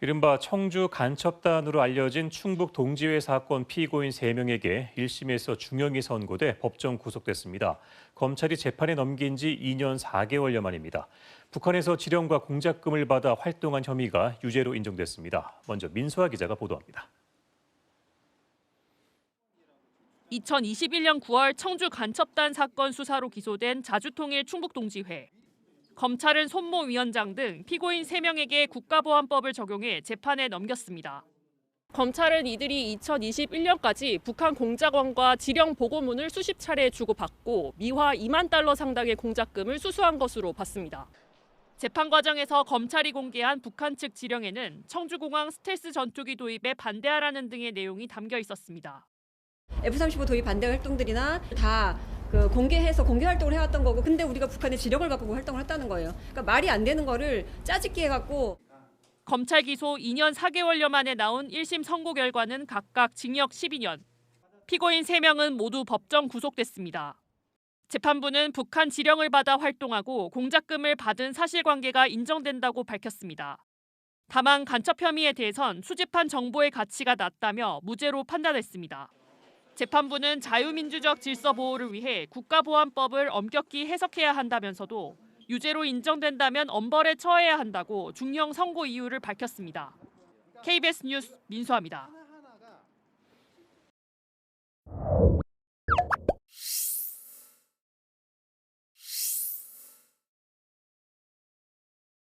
이른바 청주 간첩단으로 알려진 충북 동지회 사건 피고인 3명에게 1심에서 중형이 선고돼 법정 구속됐습니다. 검찰이 재판에 넘긴 지 2년 4개월여 만입니다. 북한에서 지령과 공작금을 받아 활동한 혐의가 유죄로 인정됐습니다. 먼저 민소아 기자가 보도합니다. 2021년 9월 청주 간첩단 사건 수사로 기소된 자주통일 충북 동지회. 검찰은 손모 위원장 등 피고인 3명에게 국가보안법을 적용해 재판에 넘겼습니다. 검찰은 이들이 2021년까지 북한 공작원과 지령 보고문을 수십 차례 주고받고 미화 2만 달러 상당의 공작금을 수수한 것으로 봤습니다. 재판 과정에서 검찰이 공개한 북한 측 지령에는 청주공항 스텔스 전투기 도입에 반대하라는 등의 내용이 담겨 있었습니다. F-35 도입 반대 활동들이나 다 그 공개해서 공개 활동을 해왔던 거고 근데 우리가 북한의 지령을 그 활동을 했다는 거예요. 그러니까 말이 안 되는 거를 짜집기 해갖고 검찰 기소 2년 4개월여 만에 나온 1심 선고 결과는 각각 징역 12년. 피고인 3명은 모두 법정 구속됐습니다. 재판부는 북한 지령을 받아 활동하고 공작금을 받은 사실관계가 인정된다고 밝혔습니다. 다만 간첩 혐의에 대해선 수집한 정보의 가치가 낮다며 무죄로 판단했습니다. 재판부는 자유민주적 질서 보호를 위해 국가보안법을 엄격히 해석해야 한다면서도 유죄로 인정된다면 엄벌에 처해야 한다고 중형 선고 이유를 밝혔습니다. KBS 뉴스 민수아입니다.